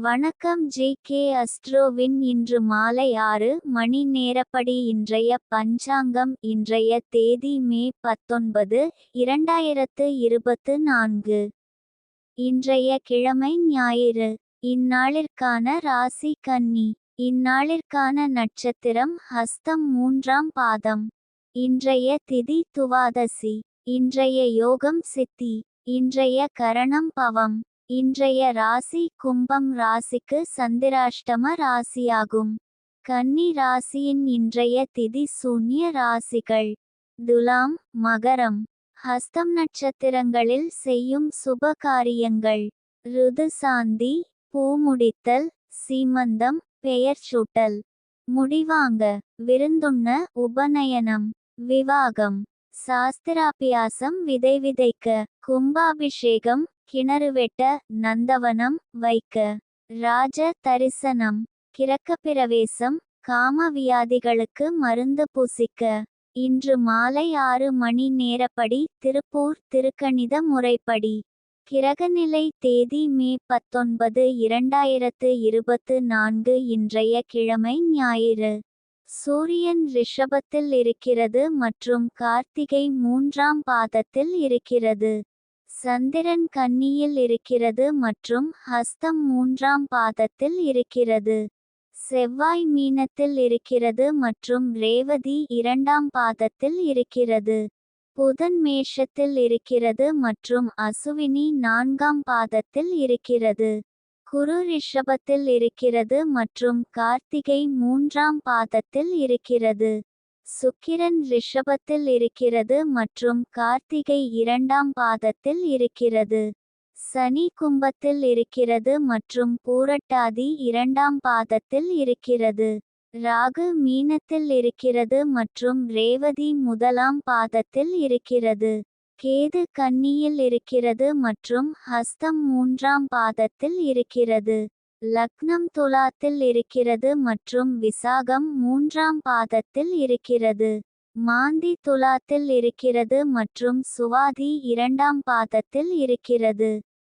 வணக்கம் J K அஸ்ட்ரோவின் இன்று மாலை ஆறு மணி நேரப்படி இன்றைய பஞ்சாங்கம் இன்றைய தேதி மே பத்தொன்பது இரண்டாயிரத்து இருபத்து நான்கு. இன்றைய கிழமை ஞாயிறு. இந்நாளிற்கான ராசி கன்னி. இந்நாளிற்கான நட்சத்திரம் ஹஸ்தம் மூன்றாம் பாதம். இன்றைய திதி துவாதசி. இன்றைய யோகம் சித்தி. இன்றைய கரணம் பவம். இன்றைய ராசி கும்பம் ராசிக்கு சந்திராஷ்டம ராசியாகும். கன்னி ராசியின் இன்றைய திதி சூன்ய ராசிகள். துலாம் மகரம். ஹஸ்தம் நட்சத்திரங்களில் செய்யும் சுப காரியங்கள். ருது சாந்தி பூமுடித்தல் சீமந்தம் பெயர் சூட்டல். முடிவாங்க. விருந்துண்ண உபநயனம். விவாகம். சாஸ்திராபியாசம் விதை விதைக்க. கும்பாபிஷேகம் கிணறு வெட்ட நந்தவனம் வைக்க. ராஜ தரிசனம். கிரக்க பிரவேசம். காம வியாதிகளுக்கு மருந்து பூசிக்க. இன்று மாலை ஆறு மணி நேரப்படி திருப்பூர் திருக்கணித முறைப்படி. கிரகநிலை தேதி மே பத்தொன்பது இரண்டாயிரத்து இருபத்து நான்கு இன்றைய கிழமை ஞாயிறு. சூரியன் ரிஷபத்தில் இருக்கிறது மற்றும் கார்த்திகை மூன்றாம் பாதத்தில் இருக்கிறது. சந்திரன் கன்னியில் இருக்கிறது மற்றும் ஹஸ்தம் மூன்றாம் பாதத்தில் இருக்கிறது. செவ்வாய் மீனத்தில் இருக்கிறது மற்றும் ரேவதி இரண்டாம் பாதத்தில் இருக்கிறது. புதன் மேஷத்தில் இருக்கிறது மற்றும் அசுவினி நான்காம் பாதத்தில் இருக்கிறது. குரு ரிஷபத்தில் இருக்கிறது மற்றும் கார்த்திகை மூன்றாம் பாதத்தில் இருக்கிறது. சுக்கிரன் ரிஷபத்தில் இருக்கிறது மற்றும் கார்த்திகை இரண்டாம் பாதத்தில் இருக்கிறது. சனி கும்பத்தில் இருக்கிறது மற்றும் பூரட்டாதி இரண்டாம் பாதத்தில் இருக்கிறது. ராகு மீனத்தில் இருக்கிறது மற்றும் ரேவதி முதலாம் பாதத்தில் இருக்கிறது. கேது கன்னியில் இருக்கிறது மற்றும் ஹஸ்தம் மூன்றாம் பாதத்தில் இருக்கிறது. லக்னம் துலாத்தில் இருக்கிறது மற்றும் விசாகம் மூன்றாம் பாதத்தில் இருக்கிறது. மாந்தி துலாத்தில் இருக்கிறது மற்றும் சுவாதி இரண்டாம் பாதத்தில் இருக்கிறது.